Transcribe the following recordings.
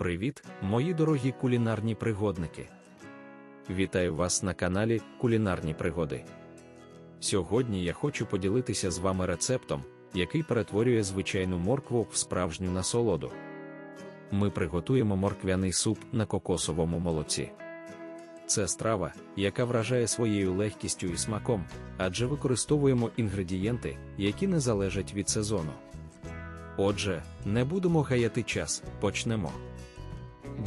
Привіт, мої дорогі кулінарні пригодники! Вітаю вас на каналі Кулінарні Пригоди. Сьогодні я хочу поділитися з вами рецептом, який перетворює звичайну моркву в справжню насолоду. Ми приготуємо морквяний суп на кокосовому молоці. Це страва, яка вражає своєю легкістю і смаком, адже використовуємо інгредієнти, які не залежать від сезону. Отже, не будемо гаяти час, почнемо.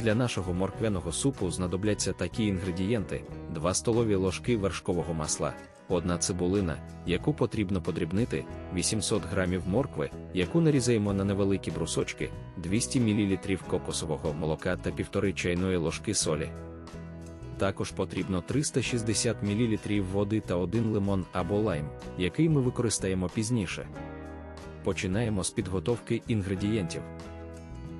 Для нашого морквяного супу знадобляться такі інгредієнти: 2 столові ложки вершкового масла, одна цибулина, яку потрібно подрібнити, 800 г моркви, яку нарізаємо на невеликі брусочки, 200 мл кокосового молока та 1,5 чайної ложки солі. Також потрібно 360 мл води та один лимон або лайм, який ми використаємо пізніше. Починаємо з підготовки інгредієнтів.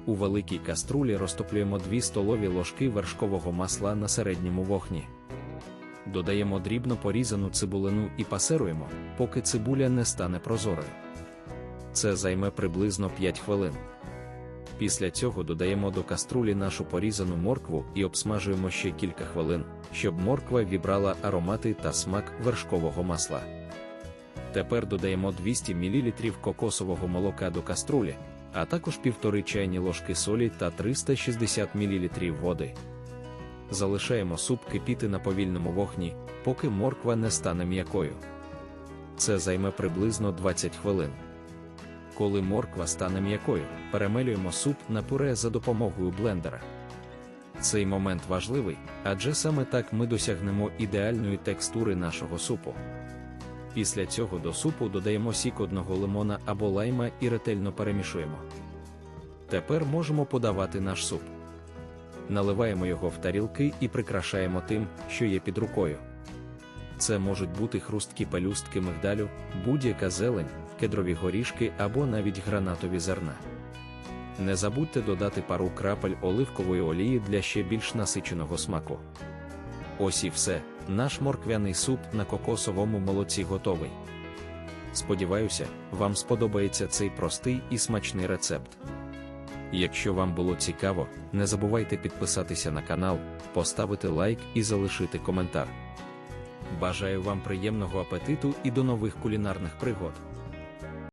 У великій каструлі розтоплюємо 2 столові ложки вершкового масла на середньому вогні. Додаємо дрібно порізану цибулину і пасируємо, поки цибуля не стане прозорою. Це займе приблизно 5 хвилин. Після цього додаємо до каструлі нашу порізану моркву і обсмажуємо ще кілька хвилин, щоб морква вібрала аромати та смак вершкового масла. Тепер додаємо 200 мл кокосового молока до каструлі, а також півтори чайні ложки солі та 360 мл води. Залишаємо суп кипіти на повільному вогні, поки морква не стане м'якою. Це займе приблизно 20 хвилин. Коли морква стане м'якою, перемелюємо суп на пюре за допомогою блендера. Цей момент важливий, адже саме так ми досягнемо ідеальної текстури нашого супу. Після цього до супу додаємо сік одного лимона або лайма і ретельно перемішуємо. Тепер можемо подавати наш суп. Наливаємо його в тарілки і прикрашаємо тим, що є під рукою. Це можуть бути хрусткі пелюстки мигдалю, будь-яка зелень, кедрові горішки або навіть гранатові зерна. Не забудьте додати пару крапель оливкової олії для ще більш насиченого смаку. Ось і все, наш морквяний суп на кокосовому молоці готовий. Сподіваюся, вам сподобається цей простий і смачний рецепт. Якщо вам було цікаво, не забувайте підписатися на канал, поставити лайк і залишити коментар. Бажаю вам приємного апетиту і до нових кулінарних пригод!